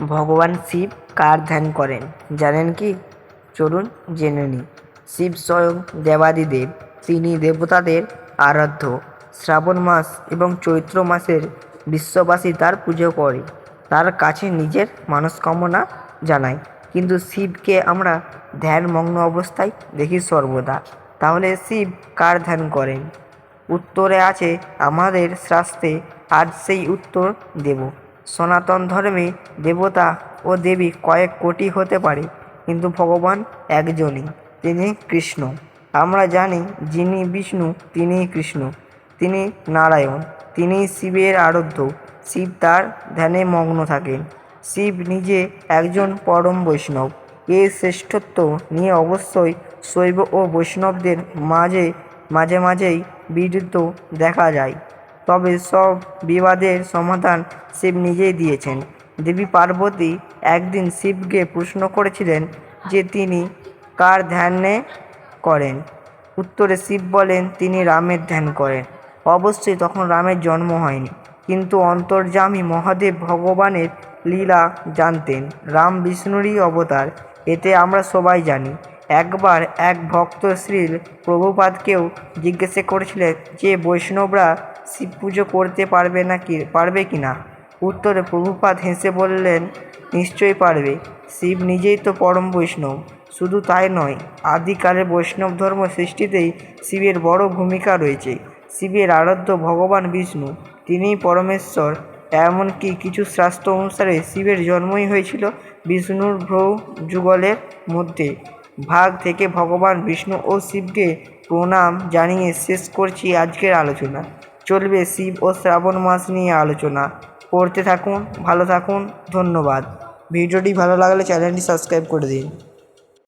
ভগবান শিব কার ধ্যান করেন? জানেন কি? চলুন জেনে নিই শিব স্বয়ং দেবাদিদেব। তিনি দেবতাদের আরাধ্য। শ্রাবণ মাস এবং চৈত্র মাসের বিশ্ববাসী তার পুজো করে। তার কাছে নিজের মানসকামনা জানায়। কিন্তু শিবকে আমরা ধ্যানমগ্ন অবস্থায় দেখি সর্বদা। তাহলে শিব কার ধ্যান করেন? উত্তরে আছে, আমাদের শাস্ত্রে আজ সেই উত্তর দেব। সনাতন ধর্মে দেবতা ও দেবী কয়েক কোটি হতে পারে, কিন্তু ভগবান একজনই, তিনি কৃষ্ণ। আমরা জানি যিনি বিষ্ণু, তিনিই কৃষ্ণ, তিনি নারায়ণ তিনি শিবের আরাধ্য। শিব তার ধ্যানে মগ্ন থাকেন। শিব নিজে একজন পরম বৈষ্ণব। এই শ্রেষ্ঠত্ব নিয়ে অবশ্যই শৈব ও বৈষ্ণবদের মাঝে মাঝে, মাঝেই বিরুদ্ধ দেখা যায়। তবে সব বিবাদের সমাধান শিব নিজেই দিয়েছেন। দেবী পার্বতী একদিন শিবকে প্রশ্ন করেছিলেন যে তিনি কার ধ্যানে করেন? উত্তরে শিব বলেন, তিনি রামের ধ্যান করেন। অবশ্যই তখন রামের জন্ম হয়নি। কিন্তু অন্তর্যামী মহাদেব ভগবানের লীলা জানতেন। রাম বিষ্ণুরই অবতার, এতে আমরা সবাই জানি। একবার এক ভক্ত শ্রী প্রভুপাদকেও জিজ্ঞাসা করেছিলেন যে, বৈষ্ণবরা শিব পুজো করতে পারবে না কি পারবে কি না উত্তরে প্রভুপাদ হেসে বললেন, নিশ্চয়ই পারবে। শিব নিজেই তো পরম বৈষ্ণব। শুধু তাই নয় আদিকালে বৈষ্ণব ধর্ম সৃষ্টিতেই শিবের বড় ভূমিকা রয়েছে। শিবের আরাধ্য ভগবান বিষ্ণু, তিনিই পরমেশ্বর। এমনকি কিছু শাস্ত্র অনুসারে শিবের জন্মই হয়েছিল বিষ্ণুর ভ্রৌ যুগলের মধ্যে। ভাগ থেকে ভগবান বিষ্ণু ও শিবকে প্রণাম জানিয়ে শেষ করছি আজকের আলোচনা। চলবে শিব ও শ্রাবণ মাস নিয়ে আলোচনা। পড়তে থাকুন, ভালো থাকুন, ধন্যবাদ। ভিডিওটি ভালো লাগলে চ্যানেলটি সাবস্ক্রাইব করে দিন।